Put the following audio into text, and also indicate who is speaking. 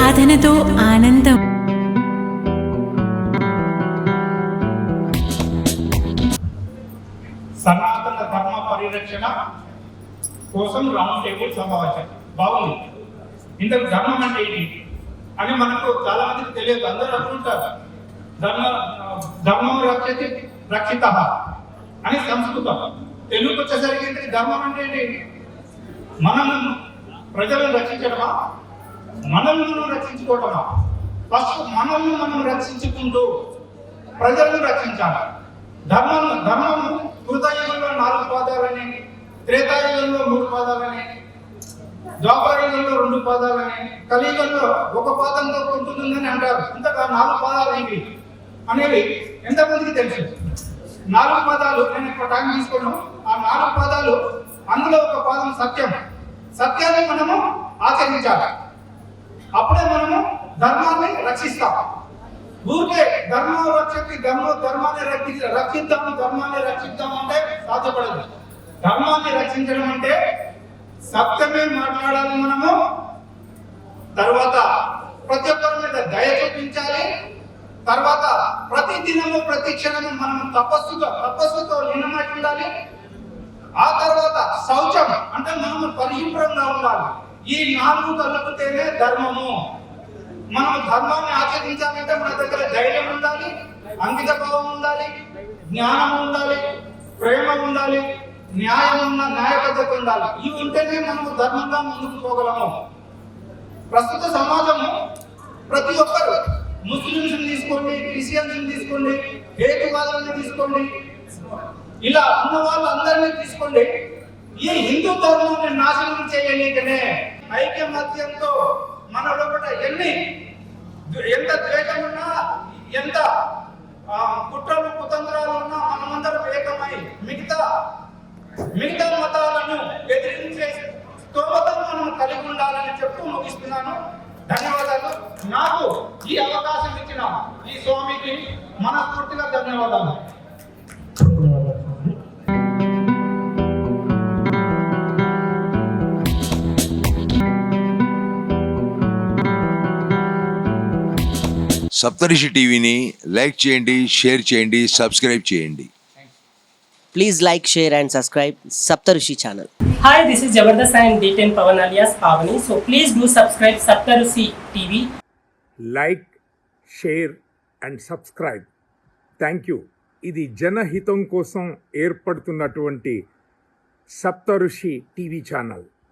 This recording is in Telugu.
Speaker 1: సాధనతో ఆనందం. సనాతన ధర్మ పరిరక్షణ కోసం రౌండ్ టేబుల్ సమావేశం బాగుంది. ఇంతకు ధర్మం అంటే ఏంటి? అని మనకు చాలా మందికి తెలియదు. అందరూ అనుకుంటారు. ధర్మ ధర్మం రక్షతి రక్షిత అని సంస్కృతం. తెలుగుకి వచ్చేసరికి ధర్మం అంటే ఏంటి? మనం ప్రజలను రక్షించడమా? మనల్ని మనం రక్షించుకోవడమా ఫస్ట్ మనల్ని మనం రక్షించుకుంటూ ప్రజలను రక్షించాలి. ధర్మం ధర్మం కృతయుగంలో నాలుగు పాదాలని త్రేతాయుగంలో మూడు పాదాలని ద్వాపరయుగంలో రెండు పాదాలని కలియుగంలో ఒక పాదంతో కొంటుందని అంటారు. ఇంతగా నాలుగు పాదాలు ఏంటి అనేవి ఎంతమందికి తెలుసు? నాలుగు పాదాలు నేను ఇక్కడ టైం తీసుకున్నాను ఆ నాలుగు పాదాలు అందులో ఒక పాదం సత్యం. సత్యాన్ని మనము ఆచరించాలి. అప్పుడే మనము ధర్మాన్ని రక్షిస్తాం. ఊరికే ధర్మం రక్షకి ధర్మ ధర్మాన్ని రక్షి రక్షిద్దాము ధర్మాన్ని రక్షిద్దాం అంటే సాధ్యపడదు. ధర్మాన్ని రక్షించడం అంటే సత్యమే మాట్లాడాలి మనము. తర్వాత ప్రతి ఒక్కరి మీద దయ చూపించాలి. తర్వాత ప్రతి దినము ప్రతి క్షణము మనం తపస్సుతో తపస్సుతో లీనమై ఉండాలి. ఆ తర్వాత శౌచం అంటే మనము పరిశుభ్రంగా ఉండాలి. ఈ నాలుగు కలుపుతేనే ధర్మము. మనం ధర్మాన్ని ఆచరించాలంటే మన దగ్గర ధైర్యం ఉండాలి అంకిత భావం ఉండాలి జ్ఞానం ఉండాలి ప్రేమ ఉండాలి న్యాయం ఉన్న న్యాయబద్ధత ఉండాలి. ఇవి ఉంటేనే మనం ధర్మంగా ముందుకు పోగలము. ప్రస్తుత సమాజము ప్రతి ఒక్కరు ముస్లింస్ తీసుకోండి క్రిస్టియన్స్ తీసుకోండి హేతువాదులను తీసుకోండి ఇలా ఉన్న వాళ్ళందరినీ తీసుకోండి. ఈ హిందూ ధర్మాన్ని నాశనం చేయలేకనే ఐక్యమత్యంతో మన లోపల ఎన్ని ఎంత ద్వేషం ఉన్నా ఎంత కుట్రలు కుతంత్రాలు ఉన్నా మనమందరం ఏకమై మిగతా మిగతా మతాలను ఎదిరించే స్తోమతను మనం కలిగి ఉండాలని చెప్తూ ముగిస్తున్నాను. ధన్యవాదాలు. నాకు ఈ అవకాశం ఇచ్చిన ఈ స్వామికి మనస్ఫూర్తిగా ధన్యవాదాలు.
Speaker 2: సప్తరిషి టీవీని లైక్ చేయండి షేర్ చేయండి సబ్స్క్రైబ్ చేయండి.
Speaker 3: Please like share and subscribe Saptarushi channel
Speaker 4: hi this is Jabardasth and the Pavan alias Pavani so please do subscribe Saptarushi TV
Speaker 5: like share and subscribe thank you ఇది జనహితం కోసం ఏర్పడుతున్నటువంటి సప్తరుషి టీవీ ఛానల్.